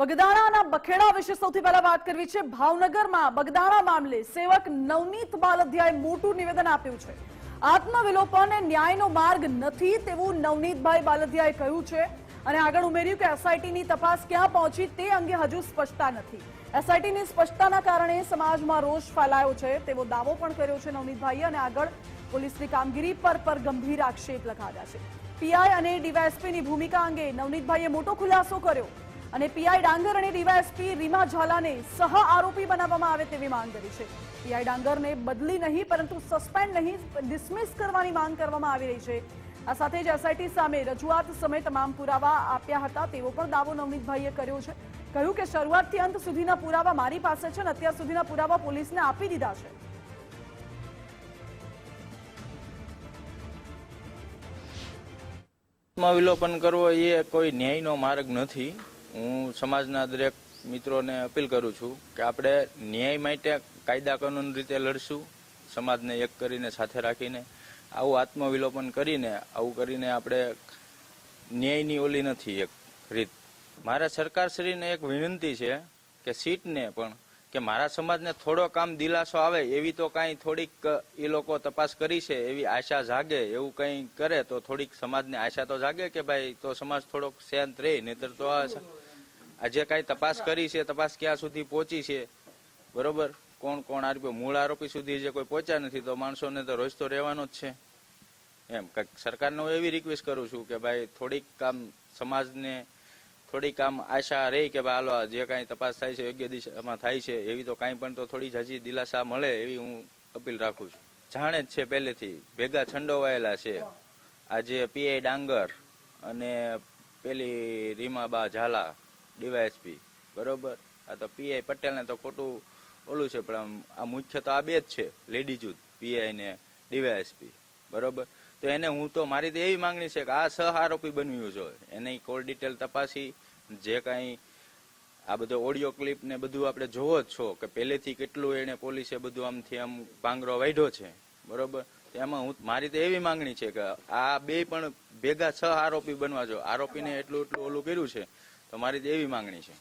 બગદાણાના બખેડા વિશે સૌથી પહેલા વાત કરવી છે. ભાવનગરમાં બગદાણા મામલે સેવક નવનીત બાલધ્યાએ મોટું નિવેદન આપ્યું છે. આત્મવિલોપન એ ન્યાયનો માર્ગ નથી તેવું નવનીતભાઈ બાલધ્યાએ કહ્યું છે. અને આગળ ઉમેર્યું કે એસઆઈટીની તપાસ ક્યાં પહોંચી તે અંગે હજુ સ્પષ્ટતા નથી. એસઆઈટીની સ્પષ્ટતાના કારણે સમાજમાં રોષ ફેલાયો છે તેવો દાવો પણ કર્યો છે નવનીતભાઈએ અને આગળ પોલીસની કામગીરી પર પર ગંભીર આક્ષેપ લગાવ્યા છે. પીઆઈ અને ડીવાયએસપીની ભૂમિકા અંગે નવનીતભાઈએ મોટો ખુલાસો કર્યો. અને પીઆઈ ડાંગર અને ડીવાયએસપી રીમા ઝાલાને સહ આરોપી બનાવવામાં આવે તેવી માંગ કરી છે. પીઆઈ ડાંગરને બદલી નહીં, પરંતુ સસ્પેન્ડ નહીં ડિસમિસ કરવાની માંગ કરવામાં આવી રહી છે. આ સાથે જ એસઆઈટી સામે રજૂઆત સમય તમામ પુરાવા આપ્યા હતા. તેવો પણ દાવો નવનીતભાઈએ કર્યો છે. કહ્યું કે શરૂઆતથી અંત સુધીના પુરાવા મારી પાસે છે અને અત્યાર સુધીના પુરાવા પોલીસને આપી દીધા છે. આત્મવિલોપન કરવો એ કોઈ ન્યાયનો માર્ગ નથી. હું સમાજના દરેક મિત્રોને અપીલ કરું છું કે આપણે ન્યાય માટે કાયદા કાનૂન રીતે લડશું, સમાજને એક કરીને સાથે રાખીને, આવું આત્મવિલોપન કરીને, આવું કરીને આપણે ન્યાયની ઓલી નથી એક રીત. મારા સરકારશ્રીને એક વિનંતી છે કે સીટને પણ, કે મારા સમાજને થોડો કામ દિલાસો આવે એવી તો કાંઈ થોડીક એ લોકો તપાસ કરી છે, એવી આશા જાગે, એવું કંઈ કરે તો થોડીક સમાજને આશા તો જાગે કે ભાઈ તો સમાજ થોડોક શાંત રહે, નહીતર તો આ આજે કાંઈ તપાસ કરી છે, તપાસ ક્યાં સુધી પહોંચી છે? બરોબર? કોણ કોણ આરોપી? મૂળ આરોપી સુધી જે કોઈ પહોંચ્યા નથી, તો માણસોને તો રોજ તો રહેવાનો જ છે. એમ, કંઈક સરકારને હું એવી રિક્વેસ્ટ કરું છું કે ભાઈ, થોડીક કામ સમાજને થોડીક આમ આશા રહી કે ભાઈ, હાલો જે કાંઈ તપાસ થાય છે, યોગ્ય દિશામાં થાય છે, એવી તો કાંઈ પણ તો થોડી જ હજી દિલાસા મળે એવી હું અપીલ રાખું છું. જાણે જ છે પહેલેથી, ભેગા છંડોવાયેલા છે. આજે પીઆઈ ડાંગર અને પેલી રીમાબા ઝાલા ડીવાયએસપી બરોબર? આ તો પીઆઈ પટેલને તો ખોટું ઓલું છે, પણ આમ, આ મુખ્ય તો આ બે જ છે લેડી જૂથ પીઆઈ ને ડીવાયએસપી બરોબર? તો એને હું તો, મારી તો એવી માંગણી છે કે આ સહ આરોપી બન્યું છે. એને કોલ ડિટેલ તપાસી, જે કાંઈ આ બધો ઓડિયો ક્લિપ ને બધું આપણે જોવો જ છો કે પહેલેથી કેટલું એને પોલીસે બધું આમથી આમ ભાંગરો વાઢ્યો છે. બરોબર? એમાં હું, મારી તો એવી માંગણી છે કે આ બે પણ ભેગા છ આરોપી બનવા જો. આરોપીને એટલું એટલું ઓલું કર્યું છે. તો મારી તો એવી માંગણી છે.